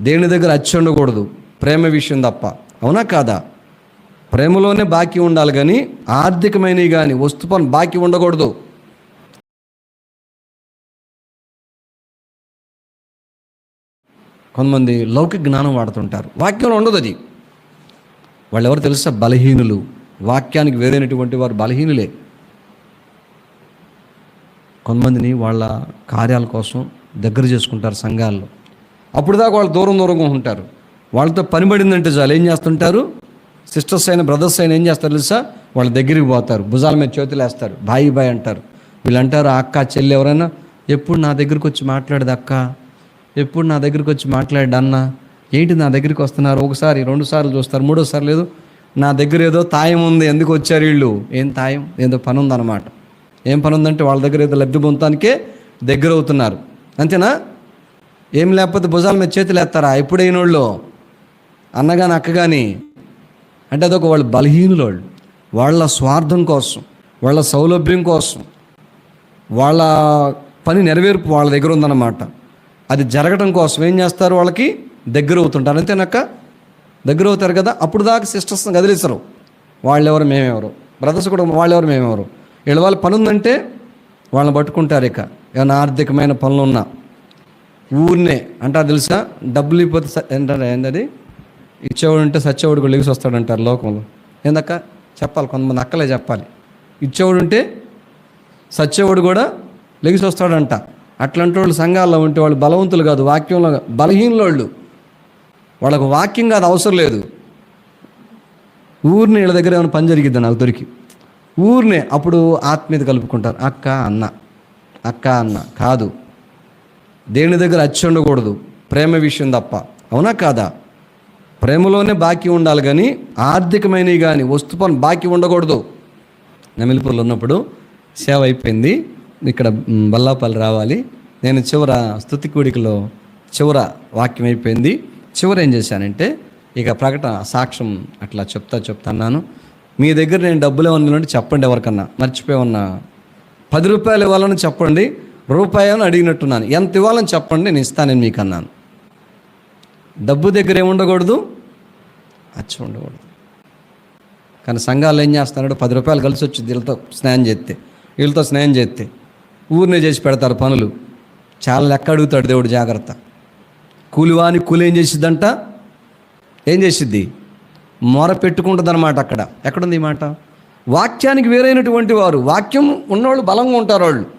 దేని దగ్గర అచ్చి ఉండకూడదు. ప్రేమ విషయం తప్ప. అవునా కాదా? ప్రేమలోనే బాకీ ఉండాలి కానీ ఆర్థికమైనవి కానీ వస్తు పని బాకీ ఉండకూడదు. కొంతమంది లౌకిక జ్ఞానం వాడుతుంటారు. వాక్యంలో ఉండదు అది. వాళ్ళు ఎవరు తెలుసా? బలహీనులు. వాక్యానికి వేరైనటువంటి వారు బలహీనులే. కొంతమందిని వాళ్ళ కార్యాల కోసం దగ్గర చేసుకుంటారు సంఘాల్లో. అప్పుడు దాకా వాళ్ళు దూరం దూరంగా ఉంటారు వాళ్ళతో పనిపడిందంటే చాలు. ఏం చేస్తుంటారు? సిస్టర్స్ అయిన బ్రదర్స్ అయిన ఏం చేస్తారు తెలుసా? వాళ్ళ దగ్గరికి పోతారు. భుజాల మీద చేతులు వేస్తారు. బాయి బాయ్ అంటారు. వీళ్ళు అంటారు అక్క చెల్లి ఎవరైనా ఎప్పుడు నా దగ్గరికి వచ్చి మాట్లాడదు అక్క? ఎప్పుడు నా దగ్గరికి వచ్చి మాట్లాడు అన్న? ఏంటి నా దగ్గరికి వస్తున్నారు? ఒకసారి రెండు సార్లు చూస్తారు. మూడోసారి లేదు. నా దగ్గర ఏదో తాయం ఉంది. ఎందుకు వచ్చారు వీళ్ళు? ఏం తాయం? ఏదో పని ఉందన్నమాట. ఏం పని ఉందంటే వాళ్ళ దగ్గర ఏదో లబ్ధి పొందటానికే దగ్గర అవుతున్నారు అంతేనా? ఏం లేకపోతే భుజాల మీద చేతులు ఎత్తారా ఎప్పుడైన వాళ్ళు అన్నగాని అక్కగాని. అంటే అదొక వాళ్ళు బలహీనులు వాళ్ళు వాళ్ళ స్వార్థం కోసం వాళ్ళ సౌలభ్యం కోసం వాళ్ళ పని నెరవేర్పు వాళ్ళ దగ్గర ఉందన్నమాట. అది జరగడం కోసం ఏం చేస్తారు వాళ్ళకి? దగ్గర అవుతుంటారు. అంతేనక్క? దగ్గర అవుతారు కదా? అప్పుడు దాకా సిస్టర్స్ని కదిలిస్తారు వాళ్ళెవరు? మేమెవరు? బ్రదర్స్ కూడా వాళ్ళెవరు? మేమెవరు? వీళ్ళ వాళ్ళ పని ఉందంటే వాళ్ళని పట్టుకుంటారు ఇక. ఏమైనా ఆర్థికమైన పనులు ఉన్నా ఊరినే. అంటే తెలుసా? డబ్బులు ఇవ్వకపోతే స- ఏంటది? ఇచ్చేవాడు ఉంటే సచ్చేవాడు కూడా లెగిసి వస్తాడంటారు లోకంలో. ఏందక్క? చెప్పాలి కొంతమంది అక్కలే చెప్పాలి. ఇచ్చేవాడు ఉంటే సచ్చేవాడు కూడా లెగిసి వస్తాడంట. అట్లాంటి వాళ్ళు సంఘాల్లో ఉంటే వాళ్ళు బలవంతులు కాదు వాక్యంలో బలహీనులు వాళ్ళు వాళ్ళకు వాక్యం కాదు అవసరం లేదు. ఊరిని వీళ్ళ దగ్గర ఏమైనా పని జరిగిద్ది నాకు దొరికి? ఊరినే అప్పుడు ఆత్మీయత కలుపుకుంటారు. అక్క అన్న. అక్క అన్న. కాదు. దేని దగ్గర అచ్చి ఉండకూడదు. ప్రేమ విషయం తప్ప. అవునా కాదా? ప్రేమలోనే బాకీ ఉండాలి కానీ ఆర్థికమైనవి కానీ వస్తు పని బాకీ ఉండకూడదు. నమిలిపూర్లో ఉన్నప్పుడు సేవ అయిపోయింది. ఇక్కడ బల్లాపల్లి రావాలి. నేను చివర స్థుతి కూడికలో చివర వాక్యం అయిపోయింది. చివర ఏం చేశానంటే ఇక ప్రకటన సాక్ష్యం అట్లా చెప్తా చెప్తాన్నాను మీ దగ్గర నేను డబ్బులు ఏమన్నా ఉంటే చెప్పండి ఎవరికన్నా. మర్చిపోయి ఉన్నా పది రూపాయలు ఇవ్వాలని చెప్పండి. రూపాయని అడిగినట్టున్నాను. ఎంత ఇవ్వాలని చెప్పండి నేను ఇస్తానని మీకు అన్నాను. డబ్బు దగ్గర ఏముండకూడదు అచ్చి ఉండకూడదు. కానీ సంఘాలు ఏం చేస్తున్నాడు పది రూపాయలు కలిసి వచ్చి వీళ్ళతో స్నానం చేస్తే వీళ్ళతో స్నానం చేస్తే ఊరినే చేసి పెడతారు పనులు. చాలా లెక్క అడుగుతాడు దేవుడు జాగ్రత్త. కూలివాని కూలి ఏం చేసిద్దంట? ఏం చేసిద్ది? మొర పెట్టుకుంటుంది అనమాట అక్కడ. ఎక్కడుంది ఈ మాట? వాక్యానికి వేరైనటువంటి వారు. వాక్యం ఉన్నవాళ్ళు బలంగా ఉంటారు వాళ్ళు.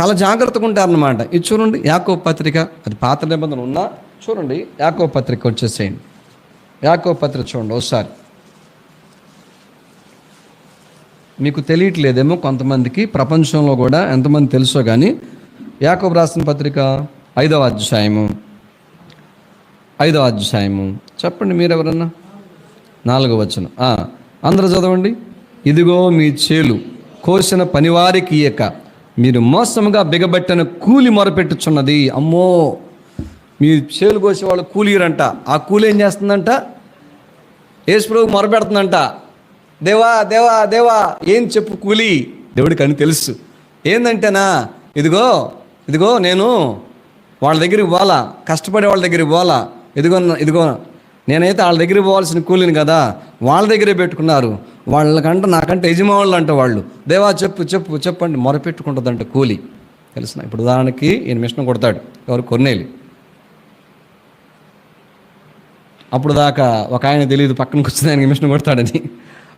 చాలా జాగ్రత్తగా ఉంటారన్నమాట. ఇది చూడండి యాకో పత్రిక అది పాత నిబంధన ఉన్నా చూడండి యాకో పత్రిక వచ్చేసేయండి. యాకో పత్రిక చూడండి ఒకసారి. మీకు తెలియట్లేదేమో కొంతమందికి ప్రపంచంలో కూడా ఎంతమంది తెలుసో కానీ యాకోబు రాసిన పత్రిక ఐదవ అధ్యాయము. ఐదవ అధ్యాయము. చెప్పండి మీరెవరన్నా? నాలుగవ వచనం. ఆ, అందరూ చదవండి. ఇదిగో మీ చేలు కోసిన పనివారికి ఇయ్యక మీరు మోసముగా బిగబట్టిన కూలి మొరపెట్టుచున్నది. అమ్మో! మీ చేలు కోసే వాళ్ళు కూలీరంట. ఆ కూలి ఏం చేస్తుందంట? యేసుప్రభు మొరపెడుతుందంట. దేవా దేవా దేవా ఏం చెప్పు కూలి? దేవుడికి అని తెలుసు. ఏందంటేనా? ఇదిగో ఇదిగో నేను వాళ్ళ దగ్గరికి పోవాలా? కష్టపడే వాళ్ళ దగ్గరికి పోవాలా? ఇదిగో ఇదిగో నేనైతే వాళ్ళ దగ్గరికి పోవాల్సిన కూలిని కదా వాళ్ళ దగ్గరే పెట్టుకున్నారు. వాళ్ళకంట నాకంటే యజమానులు అంట వాళ్ళు. దేవా చెప్పు చెప్పు చెప్పండి. మొరపెట్టుకుంటుందంట కూలి. తెలుసిన? ఇప్పుడు ఉదాహరణకి ఈయన మిషన్ కొడతాడు. ఎవరు? కొన్నేలి. అప్పుడు దాకా ఒక ఆయన తెలియదు పక్కన కూర్చుని ఆయనకి మిషన్ కొడతాడని.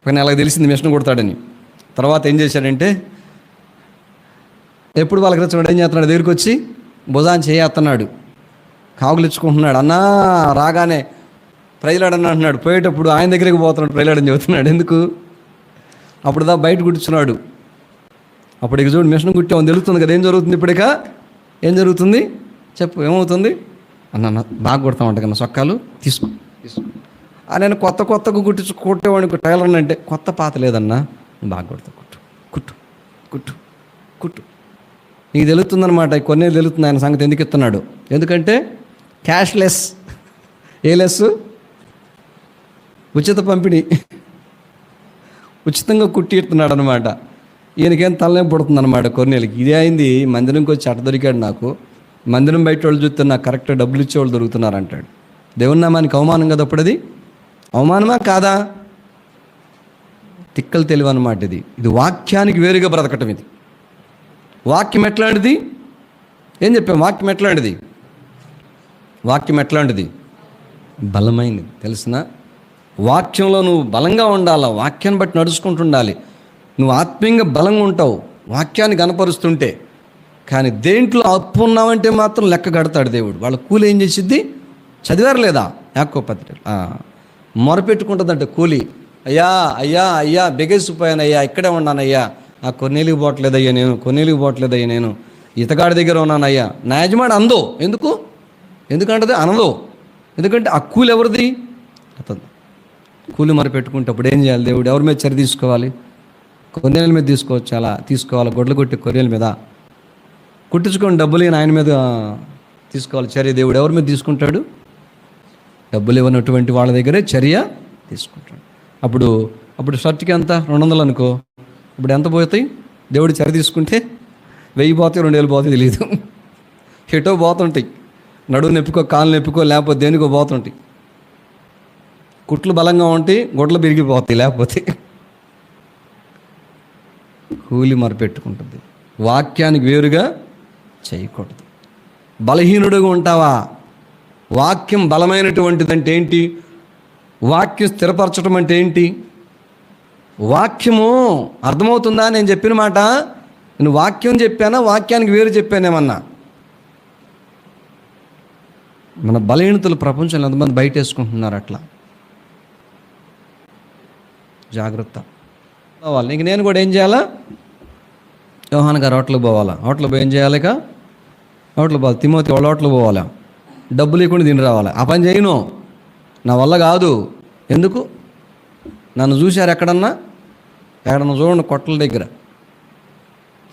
ఒక నెలకు తెలిసింది మిషన్ కొడతాడని. తర్వాత ఏం చేశాడంటే ఎప్పుడు వాళ్ళకి వచ్చినాడు ఏం చేస్తున్నాడు? దగ్గరికి వచ్చి భుజాన్ని చేయస్తున్నాడు కాగులిచ్చుకుంటున్నాడు. అన్నా రాగానే ప్రైలాడని అంటున్నాడు. పోయేటప్పుడు ఆయన దగ్గరికి పోతున్నాడు ప్రైలాడని చెబుతున్నాడు. ఎందుకు? అప్పుడు దా బయట కూర్చున్నాడు. అప్పుడు ఇక చూడు మిషన్ కుట్టామని తెలుస్తుంది కదా ఏం జరుగుతుంది ఇప్పుడిక ఏం జరుగుతుంది? చెప్పు ఏమవుతుంది? అన్న అన్న, బాగా కుడతామంట కన్నా సొక్కాలు తీసుకో తీసుకో. ఆ నేను కొత్త కొత్తగా కుట్టించు కుట్టేవాడికి టైలర్ అంటే కొత్త పాత లేదన్నా బాగా కొడతావు కుట్టు కుట్టు కుట్టు కుట్టు. నీకు తెలుస్తుందన్నమాట కొన్ని తెలుస్తుంది ఆయన సంగతి ఎందుకు ఇస్తున్నాడు ఎందుకంటే క్యాష్లెస్. ఏ లెస్ ఉచిత పంపిణీ. ఉచితంగా కుట్టిస్తున్నాడు అనమాట ఈయనకేం తలనే పుడుతుంది అనమాట కొన్నేళ్ళకి ఇదే అయింది మందిరంకి వచ్చి అట దొరికాడు నాకు. మందిరం బయట వాళ్ళు చూస్తే నాకు కరెక్ట్ డబ్బులు ఇచ్చేవాళ్ళు దొరుకుతున్నారు అంటాడు దేవుని నామానికి అవమానం కదా అప్పుడు అవమానమా కాదా? తిక్కలు తెలివి అనమాట ఇది. ఇది వాక్యానికి వేరుగా బ్రతకటం ఇది. వాక్యం ఎట్లాంటిది? ఏం చెప్పాం? వాక్యం ఎట్లాంటిది? వాక్యం ఎట్లాంటిది? బలమైనది. తెలిసిన? వాక్యంలో నువ్వు బలంగా ఉండాలి? వాక్యాన్ని బట్టి నడుచుకుంటుండాలి. నువ్వు ఆత్మీయంగా బలంగా ఉంటావు. వాక్యాన్ని కనపరుస్తుంటే కానీ దేంట్లో అప్పు ఉన్నావంటే మాత్రం లెక్క కడతాడు దేవుడు. వాళ్ళ కూలి ఏం చేసిద్ది? చదివారు లేదా? యాకో పత్రిక. మొరపెట్టుకుంటుందంటే కూలి. అయ్యా అయ్యా అయ్యా బిగేసిపోయాను అయ్యా ఇక్కడే ఉన్నానయ్యా. ఆ కొన్నేలికి పోవట్లేదయ్యా నేను కొన్నేలికి పోవట్లేదయ్యా నేను. ఇతగాడి దగ్గర ఉన్నానయ్యా. నా యజమాడు అందో. ఎందుకు? ఎందుకంటే అనదో. ఎందుకంటే ఆ కూలి ఎవరిది? అతను. కూలి మరి పెట్టుకుంటే అప్పుడు ఏం చేయాలి దేవుడు? ఎవరి మీద చర్య తీసుకోవాలి? కొన్నేళ్ళ మీద తీసుకోవచ్చు అలా తీసుకోవాలి. గొడ్లు కొట్టి కొర్రెల మీద. కుట్టించుకొని డబ్బులు ఆయన మీద తీసుకోవాలి చర్య దేవుడు. ఎవరి మీద తీసుకుంటాడు? డబ్బులు ఇవ్వనటువంటి వాళ్ళ దగ్గరే చర్య తీసుకుంటాడు. అప్పుడు అప్పుడు షర్ట్కి ఎంత? రెండు వందలు అనుకో. ఇప్పుడు ఎంత పోతాయి? దేవుడు చర్య తీసుకుంటే వెయ్యి పోతాయి రెండు వేలు పోతాయి తెలియదు ఎటో పోతుంటాయి. నడువు నెప్పుకో కాళ్ళు నెప్పుకో లేకపోతే దేనికో పోతుంటాయి. కుట్లు బలంగా ఉంటే గుడ్లు విరిగిపోతాయి లేకపోతే కూలి మరపెట్టుకుంటుంది. వాక్యానికి వేరుగా చేయకూడదు. బలహీనుడుగా ఉంటావా? వాక్యం బలమైనటువంటిది అంటే ఏంటి? వాక్యం స్థిరపరచడం అంటే ఏంటి? వాక్యము అర్థమవుతుందా నేను చెప్పిన మాట? నేను వాక్యం చెప్పానా? వాక్యానికి వేరు చెప్పానేమన్నా మన బలహీనతలు ప్రపంచంలో ఎంతమంది బయట వేసుకుంటున్నారు అట్లా? జాగ్రత్త. పోవాలి. ఇంక నేను కూడా ఏం చేయాలా? యోహాన్ గారు హోటల్కి పోవాలా? హోటల్ పోయి ఏం చేయాలి ఇక? హోటల్ పోవాలి. తిమోతి వాళ్ళ హోటల్ పోవాలా? డబ్బులు ఇవ్వకుండా తిని రావాలి? ఆ పని చేయను. నా వల్ల కాదు. ఎందుకు? నన్ను చూశారు ఎక్కడన్నా? ఎక్కడన్నా చూడండి కొట్టల దగ్గర.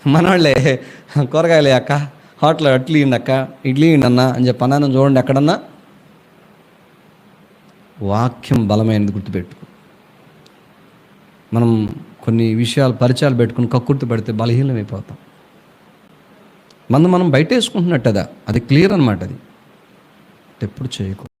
మనవాళ్ళే కూరగాయలే అక్క. హోటల్ అట్లు ఇండి అక్క. ఇడ్లీ ఇండి అన్న అని చెప్పి అన్నాను చూడండి ఎక్కడన్నా? వాక్యం బలమైనది గుర్తుపెట్టుకో. మనం కొన్ని విషయాలు పరిచయాలు పెట్టుకుని కక్కుర్తి పెడితే బలహీనమైపోతాం. మనం మనం బయట వేసుకుంటున్నట్టు అది క్లియర్ అనమాట అది. ఎప్పుడు చేయకూడదు.